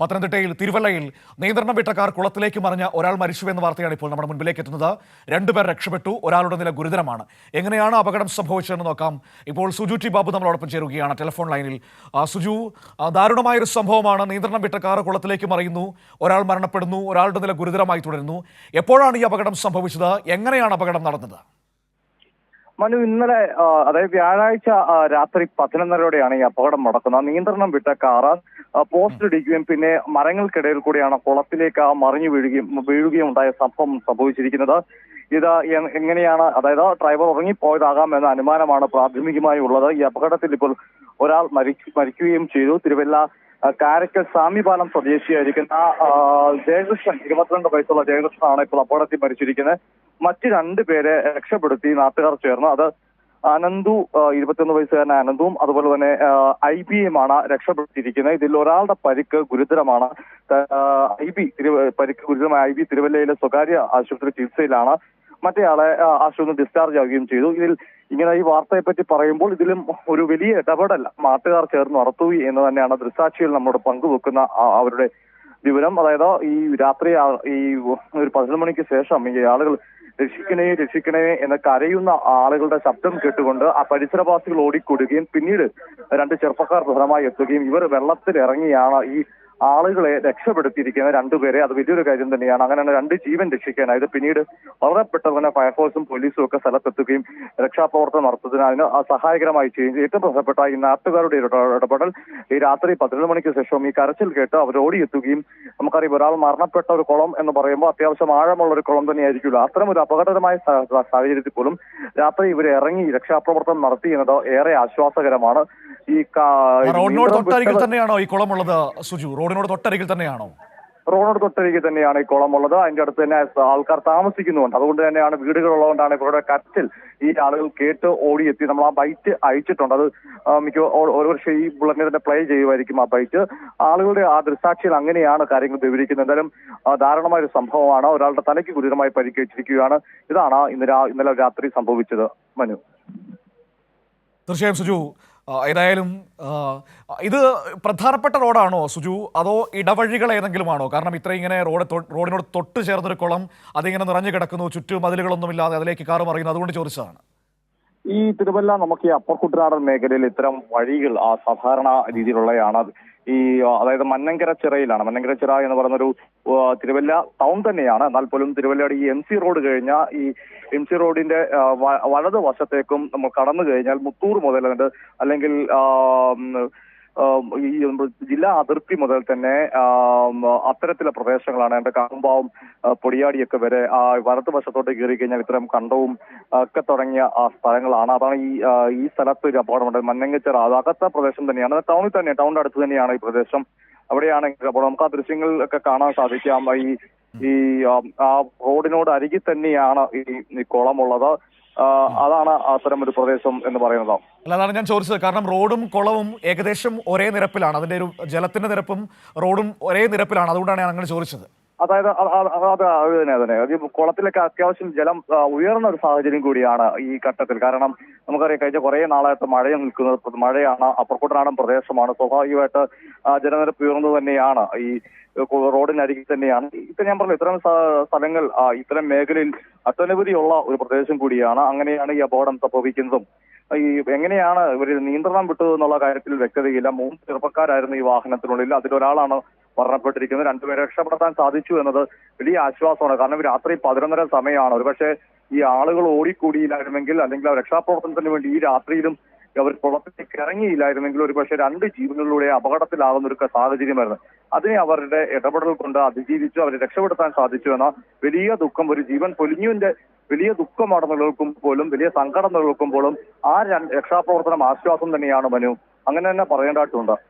പത്തനംതിട്ടയിൽ തിരുവല്ലയിൽ നിയന്ത്രണം വിട്ട കാർ കുളത്തിലേക്ക് മറിഞ്ഞ ഒരാൾ മരിച്ചുവെന്ന വാർത്തയാണ് ഇപ്പോൾ നമ്മുടെ മുൻപിലേക്ക് എത്തുന്നത്. രണ്ടുപേർ രക്ഷപ്പെട്ടു ഒരാളുടെ നില ഗുരുതരമാണ്. എങ്ങനെയാണ് അപകടം സംഭവിച്ചതെന്ന് നോക്കാം. ഇപ്പോൾ സുജു ടി ബാബു നമ്മളോടൊപ്പം ചേരുകയാണ് ടെലിഫോൺ ലൈനിൽ. സുജു ദാരുണമായൊരു സംഭവമാണ്. നിയന്ത്രണം വിട്ട കാർ കുളത്തിലേക്ക് മറിയുന്നു ഒരാൾ മരണപ്പെടുന്നു ഒരാളുടെ നില ഗുരുതരമായി തുടരുന്നു. എപ്പോഴാണ് ഈ അപകടം സംഭവിച്ചത്? എങ്ങനെയാണ് അപകടം നടന്നത്? മനു ഇന്നലെ അതായത് വ്യാഴാഴ്ച രാത്രി പതിനൊന്നരയോടെയാണ് ഈ അപകടം നടക്കുന്നത്. നിയന്ത്രണം വിട്ട കാറ് പോസ്റ്റ് ഇടിക്കുകയും പിന്നെ മരങ്ങൾക്കിടയിൽ കൂടിയാണ് കുളത്തിലേക്ക് മറിഞ്ഞു വീഴുകയും വീഴുകയും ഉണ്ടായ സംഭവം സംഭവിച്ചിരിക്കുന്നത്. ഇത് എങ്ങനെയാണ് അതായത് ഡ്രൈവർ ഉറങ്ങിപ്പോയതാകാം എന്ന അനുമാനമാണ് പ്രാഥമികമായി ഉള്ളത് ഈ അപകടത്തിൽ ഇപ്പോൾ ഒരാൾ മരിക്കുകയും ചെയ്തു. തിരുവല്ല കാരക്കൽ സാമിപാലം സ്വദേശിയായിരിക്കുന്ന ജയകൃഷ്ണൻ ഇരുപത്തിരണ്ട് വയസ്സുള്ള ജയകൃഷ്ണനാണ് ഇപ്പോൾ അപകടത്തിൽ മരിച്ചിരിക്കുന്നത്. മറ്റ് രണ്ട് പേരെ രക്ഷപ്പെടുത്തി നാട്ടുകാർ ചേർന്ന് അത് അനന്തു ഇരുപത്തിയൊന്ന് വയസ്സുകാരൻ അനന്തും അതുപോലെ തന്നെ ഐ ബി എമാണ് രക്ഷപ്പെടുത്തിയിരിക്കുന്നത്. ഇതിൽ ഒരാളുടെ പരിക്ക് ഗുരുതരമാണ്. ഐ ബി പരിക്ക് ഗുരുതരമായ ഐ ബി തിരുവല്ലയിലെ സ്വകാര്യ ആശുപത്രി ചികിത്സയിലാണ് മറ്റേയാളെ ആശുപത്രി ഡിസ്ചാർജ് ആവുകയും ചെയ്തു. ഇതിൽ ഇങ്ങനെ ഈ വാർത്തയെ പറ്റി പറയുമ്പോൾ ഇതിലും ഒരു വലിയ ഇടപെടൽ നാട്ടുകാർ ചേർന്ന് നടത്തു എന്ന് തന്നെയാണ് ദൃസാക്ഷികൾ നമ്മോട് പങ്കുവെക്കുന്ന അവരുടെ വിവരം. അതായത് ഈ രാത്രി ഈ ഒരു പതിനൊന്ന് മണിക്ക് ശേഷം ഈ ആളുകൾ രക്ഷിക്കണേ രക്ഷിക്കണേ എന്ന് കരയുന്ന ആളുകളുടെ ശബ്ദം കേട്ടുകൊണ്ട് ആ പരിസരവാസികൾ ഓടിക്കൂടുകയും പിന്നീട് രണ്ട് ചെറുപ്പക്കാർ പ്രധാനമായി എത്തുകയും ഇവർ വെള്ളത്തിൽ ഇറങ്ങിയാണ് ഈ ആളുകളെ രക്ഷപ്പെടുത്തിയിരിക്കുന്ന രണ്ടുപേരെ അത് വലിയൊരു കാര്യം തന്നെയാണ്. അങ്ങനെയാണ് രണ്ട് ജീവൻ രക്ഷിക്കാനായത് പിന്നീട് വളരെ പെട്ടെന്ന് തന്നെ ഫയർഫോഴ്സും പോലീസും ഒക്കെ സ്ഥലത്തെത്തുകയും രക്ഷാപ്രവർത്തനം നടത്തുന്നതിന് അതിന് സഹായകരമായി ചെയ്യും ഏറ്റവും പ്രധാനപ്പെട്ട ഈ നാട്ടുകാരുടെ ഇടപെടൽ ഈ രാത്രി പതിനൊന്ന് മണിക്ക് ശേഷം ഈ കരച്ചിൽ കേട്ട് അവർ ഓടിയെത്തുകയും നമുക്കറിയാം ഒരാൾ മരണപ്പെട്ട ഒരു കുളം എന്ന് പറയുമ്പോൾ അത്യാവശ്യം ആഴമുള്ള ഒരു കുളം തന്നെ ആയിരിക്കുമല്ലോ അത്തരം ഒരു അപകടകരമായ സാഹചര്യത്തിൽ പോലും രാത്രി ഇവർ ഇറങ്ങി രക്ഷാപ്രവർത്തനം നടത്തി എന്നത് ഏറെ ആശ്വാസകരമാണ്. ഈ റോഡിനോട് തൊട്ടരികിൽ തന്നെയാണോ ഈ കുളമുള്ളത് സുജു? റോഡിനോട് തൊട്ടരികിൽ തന്നെയാണോ? റോഡിനോട് തൊട്ടരികിൽ തന്നെയാണ് ഈ കുളമുള്ളത്. അതിന്റെ അടുത്ത് തന്നെ ആൾക്കാർ താമസിക്കുന്നുണ്ട് അതുകൊണ്ട് തന്നെയാണ് വീടുകൾ വീടുകളുള്ളതുകൊണ്ടാണ് ഇവരുടെ കരച്ചിൽ ഈ ആളുകൾ കേട്ട് ഓടിയെത്തി. നമ്മൾ ആ ബൈറ്റ് അയച്ചിട്ടുണ്ട്. അത് മിക്ക ഓരോ വർഷം ഈ ബുള്ളറ്റിനെ തന്നെ പ്ലേ ചെയ്യുമായിരിക്കും ആ ബൈറ്റ്. ആളുകളുടെ ആ ദൃസാക്ഷിയിൽ അങ്ങനെയാണ് കാര്യങ്ങൾ വിവരിക്കുന്നത്. എന്തായാലും ദാരുണമായ ഒരു സംഭവമാണ്. ഒരാളുടെ തലയ്ക്ക് ഗുരുതരമായി പരിക്കേറ്റിരിക്കുകയാണ്. ഇതാണ് ഇന്നലെ ഇന്നലെ രാത്രി സംഭവിച്ചത് മനു. തീർച്ചയായും സുജു ഏതായാലും ഇത് പ്രധാനപ്പെട്ട റോഡാണോ സുജു? അതോ ഇടവഴികൾ ഏതെങ്കിലുമാണോ? കാരണം ഇത്ര ഇങ്ങനെ റോഡ് റോഡിനോട് തൊട്ട് ചേർന്നൊരു കുളം അതിങ്ങനെ നിറഞ്ഞു കിടക്കുന്നു ചുറ്റും മതിലുകളൊന്നുമില്ലാതെ അതിലേക്ക് കാറ് മറിയുന്നു അതുകൊണ്ട് ചോദിച്ചതാണ്. ഈ തിരുവല്ല നമുക്ക് ഈ അപ്പർ കുട്ടനാടൻ മേഖലയിൽ ഇത്തരം വഴികൾ ആ സാധാരണ രീതിയിലുള്ളതാണ് ഈ അതായത് മന്നങ്കര ചിറയിലാണ്. മന്നങ്കര ചിറ എന്ന് പറയുന്നൊരു തിരുവല്ല ടൗൺ തന്നെയാണ്. എന്നാൽ പോലും തിരുവല്ലയുടെ ഈ എം സി റോഡ് കഴിഞ്ഞ ഈ എം സി റോഡിന്റെ വലതു വശത്തേക്കും നമ്മൾ കടന്നു കഴിഞ്ഞാൽ മുത്തൂർ മുതൽ അല്ലെങ്കിൽ ഈ ജില്ലാ അതിർത്തി മുതൽ തന്നെ അത്തരത്തിലെ പ്രദേശങ്ങളാണ്. എന്റെ കാമ്പാവും പൊടിയാടിയൊക്കെ വരെ ആ വലത് വശത്തോട്ട് കയറി കഴിഞ്ഞാൽ ഇത്തരം കണ്ടവും ഒക്കെ തുടങ്ങിയ സ്ഥലങ്ങളാണ്. അതാണ് ഈ ഈ സ്ഥലത്ത് ഒരു അപകടമുണ്ട് മന്നങ്കച്ചിറ അത് അകത്ത പ്രദേശം തന്നെയാണ്. ടൗണിൽ തന്നെ ടൗണിന്റെ അടുത്ത് തന്നെയാണ് ഈ പ്രദേശം. അവിടെയാണ് അപ്പോൾ നമുക്ക് ആ ദൃശ്യങ്ങൾ ഒക്കെ കാണാൻ സാധിക്കാം. ഈ ഈ ആ, റോഡിനോട് അരികിൽ തന്നെയാണ് ഈ കുളമുള്ളത്. അതാണ് അത്തരം ഒരു പ്രദേശം എന്ന് പറയുന്നത്. അതാണ് ഞാൻ ചോദിച്ചത്. കാരണം റോഡും കുളവും ഏകദേശം ഒരേ നിരപ്പിലാണ്. അതിന്റെ ഒരു ജലത്തിന്റെ നിരപ്പും റോഡും ഒരേ നിരപ്പിലാണ്. അതുകൊണ്ടാണ് ഞാൻ അങ്ങനെ ചോദിച്ചത്. അതായത് അതെ അത് തന്നെ തന്നെ. ഈ കുളത്തിലൊക്കെ അത്യാവശ്യം ജലം ഉയർന്ന ഒരു സാഹചര്യം കൂടിയാണ് ഈ ഘട്ടത്തിൽ. കാരണം നമുക്കറിയാം കഴിഞ്ഞ കുറെ നാളായിട്ട് മഴ നിൽക്കുന്നത്. മഴയാണ് അപ്പർക്കുട്ടനാടൻ പ്രദേശമാണ്. സ്വാഭാവികമായിട്ട് ജലനിരപ്പ് ഉയർന്നു തന്നെയാണ്. ഈ റോഡിനരികിൽ തന്നെയാണ്. ഇപ്പൊ ഞാൻ പറഞ്ഞു ഇത്തരം സ്ഥലങ്ങൾ ഇത്തരം മേഖലയിൽ അത്യനവധിയുള്ള ഒരു പ്രദേശം കൂടിയാണ്. അങ്ങനെയാണ് ഈ അപകടം സംഭവിക്കുന്നതും. ഈ എങ്ങനെയാണ് ഇവർ നിയന്ത്രണം വിട്ടത് എന്നുള്ള കാര്യത്തിൽ വ്യക്തതയില്ല. മൂന്ന് ചെറുപ്പക്കാരായിരുന്നു ഈ വാഹനത്തിനുള്ളിൽ. അതിലൊരാളാണ് മരണപ്പെട്ടിരിക്കുന്നത്. രണ്ടുപേരെ രക്ഷപ്പെടുത്താൻ സാധിച്ചു എന്നത് വലിയ ആശ്വാസമാണ്. കാരണം രാത്രി പതിനൊന്നര സമയമാണ്. ഒരുപക്ഷെ ഈ ആളുകൾ ഓടിക്കൂടിയില്ലായിരുന്നെങ്കിൽ അല്ലെങ്കിൽ രക്ഷാപ്രവർത്തനത്തിന് വേണ്ടി ഈ രാത്രിയിലും അവർ കുളത്തിലേക്ക് ഇറങ്ങിയില്ലായിരുന്നെങ്കിൽ ഒരു പക്ഷേ രണ്ട് ജീവനുകളിലൂടെ അപകടത്തിലാകുന്ന ഒരു സാഹചര്യമായിരുന്നു. അതിനെ അവരുടെ ഇടപെടൽ കൊണ്ട് അതിജീവിച്ചു അവരെ രക്ഷപ്പെടുത്താൻ സാധിച്ചു എന്ന വലിയ ദുഃഖം ഒരു ജീവൻ പൊലിഞ്ഞുവിന്റെ വലിയ ദുഃഖമാണ് നിലനിൽക്കുമ്പോൾ പോലും വലിയ സങ്കടം നിലനിൽക്കുമ്പോഴും ആ രക്ഷാപ്രവർത്തനം ആശ്വാസം തന്നെയാണ് മനു. അങ്ങനെ തന്നെ പറയേണ്ടതായിട്ടുണ്ട്.